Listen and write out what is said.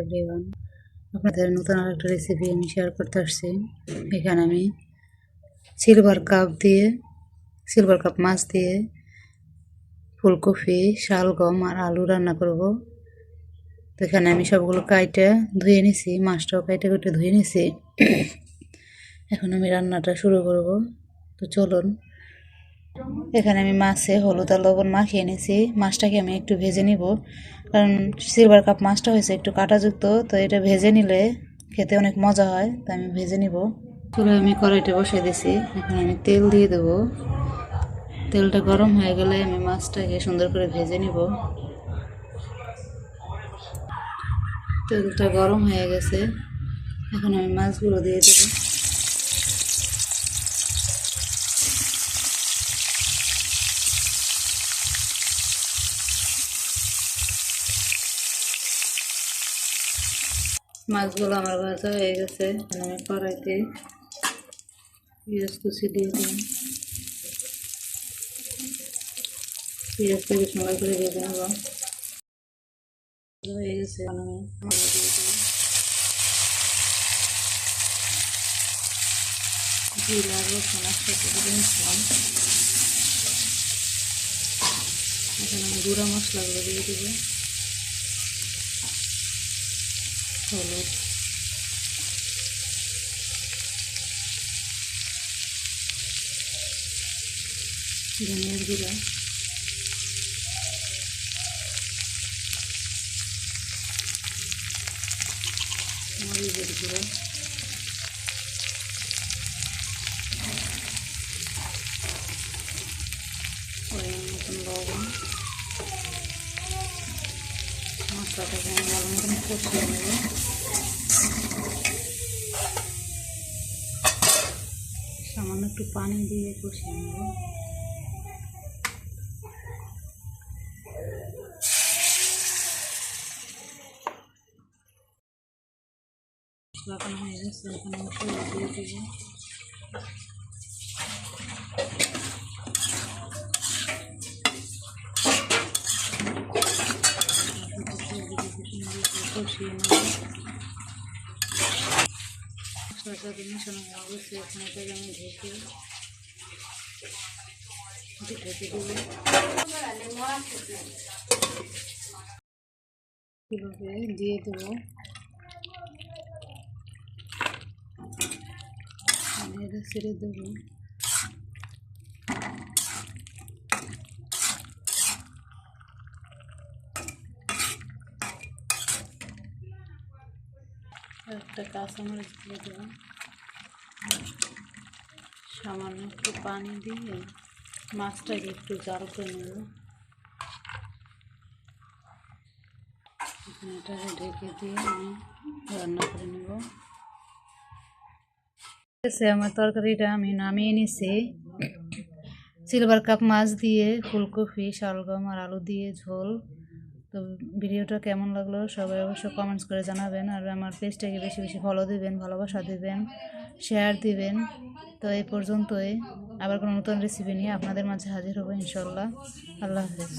Everyone আপনাদের নতুন আরেকটা রেসিপি আমি শেয়ার করতে আসছি। এখানে আমি সিলভার কাপ দিয়ে সিলভার কাপ মাছ দিয়ে ফুলকপি, শালগম আর আলু রান্না করব। তো এখানে আমি সবগুলো কাইটে ধুয়ে নিছি, মাছটাও কাইটে কেটে ধুয়ে নিছি। এখন আমি রান্নাটা শুরু করব। তো চলুন। এখানে আমি মাছে হলুদ আর লবণ মাখিয়ে নিয়েছি মাছটাকে আমি একটু ভেজে নিব। কারণ সিলভার কাপ মাছটা হয়েছে, একটু কাঁটাযুক্ত, তো এটা ভেজে নিলে খেতে অনেক মজা হয়, তাই আমি ভেজে নিব। চলে আমি কড়াইটা বসিয়ে দিয়েছি এখন আমি তেল দিয়ে দেবো। তেলটা গরম হয়ে গেলে আমি মাছটাকে সুন্দর করে ভেজে নিব। তেলটা গরম হয়ে গেছে, এখন আমি মাছগুলো দিয়ে দেবো। মাছগুলো আমার ভাজা হয়ে গেছে আমি কড়াইতে পেঁয়াজ কুচি দিয়ে দিই পেঁয়াজটাকে সময় করে ভেজে নেব। হয়ে গেছে আমি জিরা রসুন একসাথে দিয়ে নিচ্ছিলাম এখন আমি গুঁড়া মশলাগুলো দিয়ে দেবো। হলুদ। ধনিয়ার গুঁড়া। মরিচের গুঁড়ো। মশলাটাকে আমি ভালো মতন কষিয়ে নেব সামান্য একটু পানি দিয়ে কষিয়ে নেব লাগানো হয়ে গেছে এখন আমি তেল দিয়ে দেবো কষিয়ে নেব মশলাটাকে মিশানো হয়ে গেছে এখন এটাকে আমি ঢেকে ঢেকে দেবো এভাবে দিয়ে দেবো ছেড়ে দেবো। একটা কাঁচামরিচ দিয়ে দেবো সামান্য একটু পানি দিয়ে মাছটাকে একটু জাল করে নেব। এটাকে ঢেকে দিয়ে আমি রান্না করে নেব। এসে আমার তরকারিটা আমি নামিয়ে নিছি। সিলভার কাপ মাছ দিয়ে ফুলকপি, শালগম আর আলু দিয়ে ঝোল। তো ভিডিওটা কেমন লাগল সবাই অবশ্য কমেন্টস করে জানাবেন আর আমার পেজটাকে বেশি বেশি ফলো দিবেন, ভালোবাসা দিবেন শেয়ার দিবেন। তো এই পর্যন্তই। আবার কোনো নতুন রেসিপি নিয়ে আপনাদের মাঝে হাজির হব ইনশাল্লাহ আল্লাহ হাফিজ।